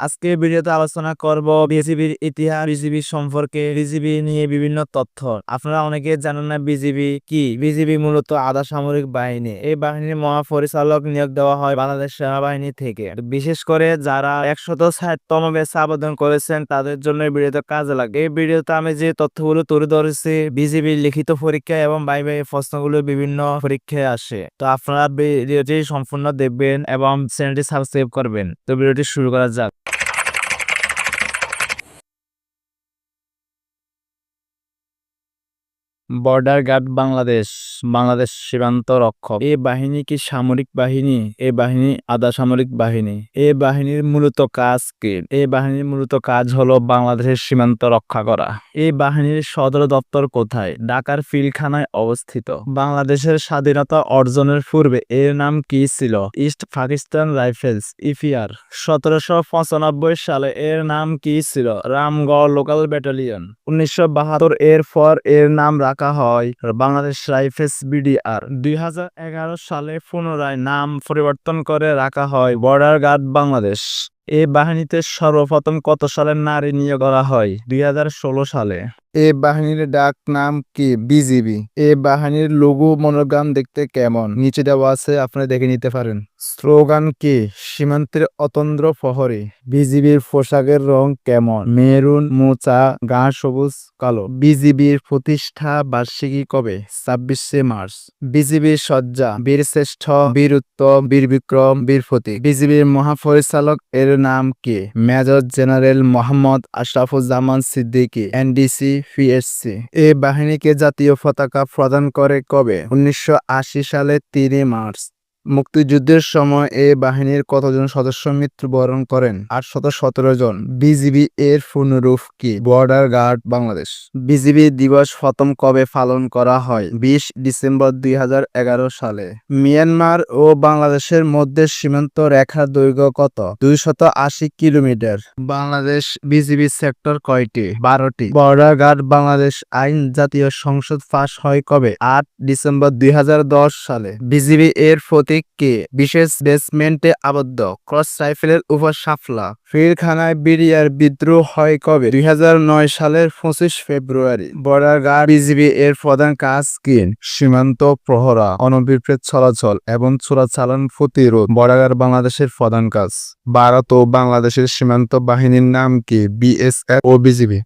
আজকে ভিডিওতে আলোচনা করব বিজিবির ইতিহাস, বিজিবি সম্পর্কে, বিজিবি নিয়ে বিভিন্ন তথ্য। আপনারা অনেকে জানেন না বিজিবি কি? বিজিবি মূলত আধা সামরিক বাহিনী। এই বাহিনীর মহাপরিচালক নিয়োগ দেওয়া হয় বাংলাদেশ সেনাবাহিনী থেকে। বিশেষ করে যারা একশত ষাটতম ব্যাচে আবেদন করেছেন, তাদের জন্য এই ভিডিওতে কাজে লাগে। এই ভিডিওতে আমি যে তথ্যগুলো তুলে ধরেছি, বিজিবির লিখিত পরীক্ষা এবং বাই বাই প্রশ্নগুলো বিভিন্ন পরীক্ষায় আসে। তো আপনারা ভিডিওটি সম্পূর্ণ দেখবেন এবং চ্যানেলটি সাবস্ক্রাইব করবেন। তো ভিডিওটি শুরু করা যাক। বর্ডার গার্ড বাংলাদেশ বাংলাদেশ সীমান্ত রক্ষক। এই বাহিনী কি সামরিক বাহিনী? এ বাহিনী আধা সামরিক বাহিনী। এ বাহিনীর মূলত কাজ কি? এই বাহিনীর মূলত কাজ হলো বাংলাদেশের সীমান্ত রক্ষা করা। এই বাহিনীর সদর দপ্তর কোথায়? ঢাকার ফিলখানায় অবস্থিত। বাংলাদেশের স্বাধীনতা অর্জনের পূর্বে এর নাম কি ছিল? ইস্ট পাকিস্তান রাইফেলস ইফিআর সতেরোশো পঁচানব্বই সালে এর নাম কি ছিল? Ramgarh local battalion. উনিশশো বাহাত্তর এর পর এর নাম রাখা হয়। বাংলাদেশ রাইফেলস বিডিআর দুই সালে পুনরায় নাম পরিবর্তন করে রাখা হয় বর্ডার গার্ড বাংলাদেশ এ বাহিনীতে সর্বপ্রথম কত সালে নারী নিয়োগ করা হয়? দুই হাজার ষোলো সালে। এ বাহিনীর ডাক নাম কি? বিজিবি এ বাহিনীর লঘু মনোগ্রাম দেখতে কেমন? নিচে দেওয়া আছে, আপনি দেখে নিতে পারেন। স্লোগান কি? সীমান্তের অতন্দ্র প্রহরী, বিজিবির পোশাকের রং কেমন? মেরুন, মোচা, গা সবুজ, কালো। বিজিবির প্রতিষ্ঠা বার্ষিকী কবে? ছাব্বিশে মার্চ। বিজিবির সজ্জা বীর শ্রেষ্ঠ বীর উত্তম বীর বিক্রম বীর ফতিক বিজিবির মহাপরিচালক এর নাম কি? Major general Mohammad Ashrafuzzaman Siddiqui, NDC, PSC. এ বাহিনীকে জাতীয় পতাকা প্রদান করে কবে? উনিশশো আশি সালে তিনই মার্চ। মুক্তিযুদ্ধের সময় এ বাহিনীর কতজন সদস্য মৃত্যুবরণ করেন? আটশত সতেরো জন। বিজিবি এর পূর্ণরূপ কি? Border guard, Bangladesh. বিজিবি দিবস প্রথম কবে পালন করা হয়? বিশ ডিসেম্বর দুই হাজার এগারো সালে। মিয়ানমার ও বাংলাদেশের মধ্যে সীমান্ত রেখার দৈর্ঘ্য কত? দুইশত আশি কিলোমিটার। বাংলাদেশ বিজিবি সেক্টর কয়টি? বারোটি। বর্ডার গার্ড, বাংলাদেশ আইন জাতীয় সংসদ পাশ হয় কবে? আট ডিসেম্বর দুই হাজার দশ সালে। বিজিবি এর প্রতীক কে বিশেষ বেসমেন্টে আবদ্ধ? ক্রস রাইফেলের উপর সাফলা। ফিরখানায় বিরিয়ার বিদ্রোহ হয় কবে? দুই হাজার নয় সালের পঁচিশ ফেব্রুয়ারি। বর্ডার গার্ড বিজিবি এর প্রধান কাজ কি? সীমান্ত প্রহরা অনবিপ্রেত চলাচল এবং চোরাচালান প্রতিরোধ। বর্ডার বাংলাদেশের প্রধান কাজ। ভারত ও বাংলাদেশের সীমান্ত বাহিনীর নাম কি? বিএসএফ ও বিজিবি।